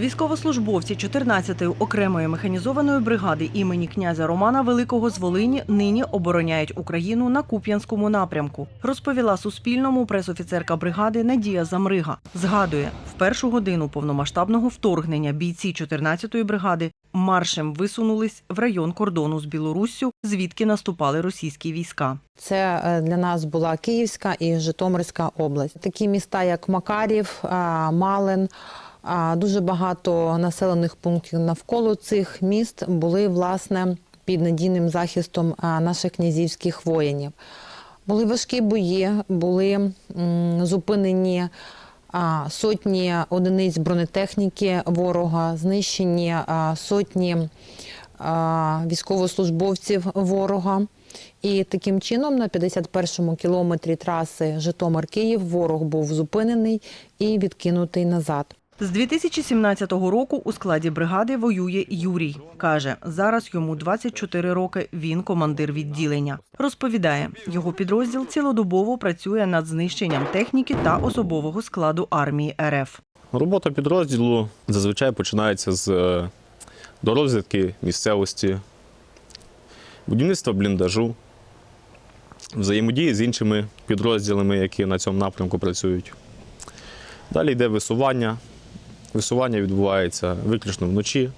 Військовослужбовці 14-ї окремої механізованої бригади імені князя Романа Великого з Волині нині обороняють Україну на Куп'янському напрямку. Розповіла Суспільному пресофіцерка бригади Надія Замрига. Згадує, першу годину повномасштабного вторгнення бійці 14-ї бригади маршем висунулись в район кордону з Білоруссю, звідки наступали російські війська. Це е, для нас була Київська і Житомирська область. Такі міста, як Макарів, а, Малин. Дуже багато населених пунктів навколо цих міст були власне під надійним захистом наших князівських воїнів. Були важкі бої, були зупинені сотні одиниць бронетехніки ворога, знищені сотні військовослужбовців ворога. І таким чином на 51-му кілометрі траси Житомир-Київ ворог був зупинений і відкинутий назад. З 2017 року у складі бригади воює Юрій. Каже, зараз йому 24 роки. Він командир відділення. Розповідає, його підрозділ цілодобово працює над знищенням техніки та особового складу армії РФ. Робота підрозділу зазвичай починається з е, дорозвідки місцевості, будівництва бліндажу, взаємодії з іншими підрозділами, які на цьому напрямку працюють. Далі йде висування. Висування відбувається виключно вночі,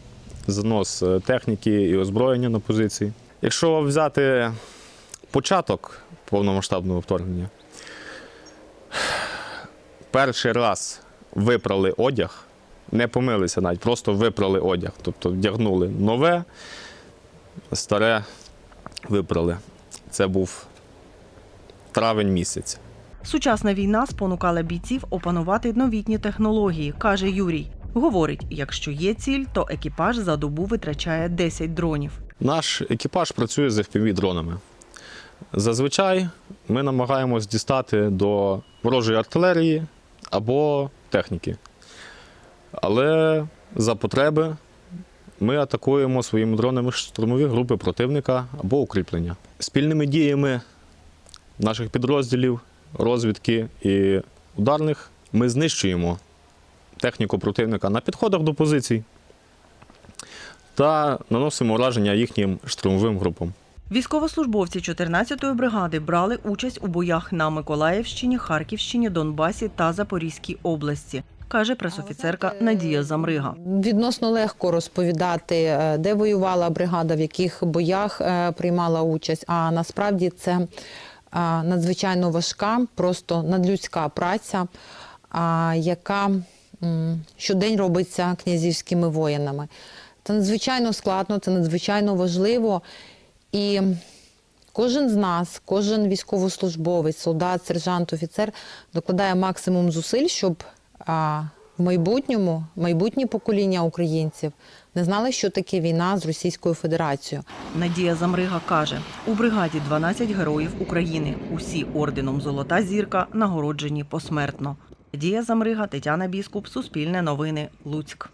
занос е, техніки і озброєння на позиції. Якщо взяти початок повномасштабного вторгнення, перший раз випрали одяг, не помилися навіть, просто випрали одяг. Тобто вдягнули нове, старе випрали. Це був травень місяць. Сучасна війна спонукала бійців опанувати новітні технології, каже Юрій. Говорить, якщо є ціль, то екіпаж за добу витрачає 10 дронів. Наш екіпаж працює з fpv дронами. Зазвичай ми намагаємось дістати до ворожої артилерії або техніки. Але за потреби ми атакуємо своїми дронами штурмові групи противника або укріплення. Спільними діями наших підрозділів, розвідки і ударних ми знищуємо техніку противника на підходах до позицій та наносимо ураження їхнім штурмовим групам. Військовослужбовці 14-ї бригади брали участь у боях на Миколаївщині, Харківщині, Донбасі та Запорізькій області, каже пресофіцерка Надія Замрига. Відносно легко розповідати, е, де воювала бригада, в яких боях е, приймала участь. А насправді це надзвичайно важка, просто надлюдська праця, яка щодень робиться князівськими воїнами. Це надзвичайно складно, це надзвичайно важливо. І кожен з нас, кожен військовослужбовець, солдат, сержант, офіцер докладає максимум зусиль, щоб в майбутньому майбутні покоління українців не знали, що таке війна з Російською Федерацією. Надія Замрига каже, у бригаді 12 героїв України. Усі орденом Золота зірка нагороджені посмертно. Надія Замрига, Тетяна Біскуп, Суспільне новини, Луцьк.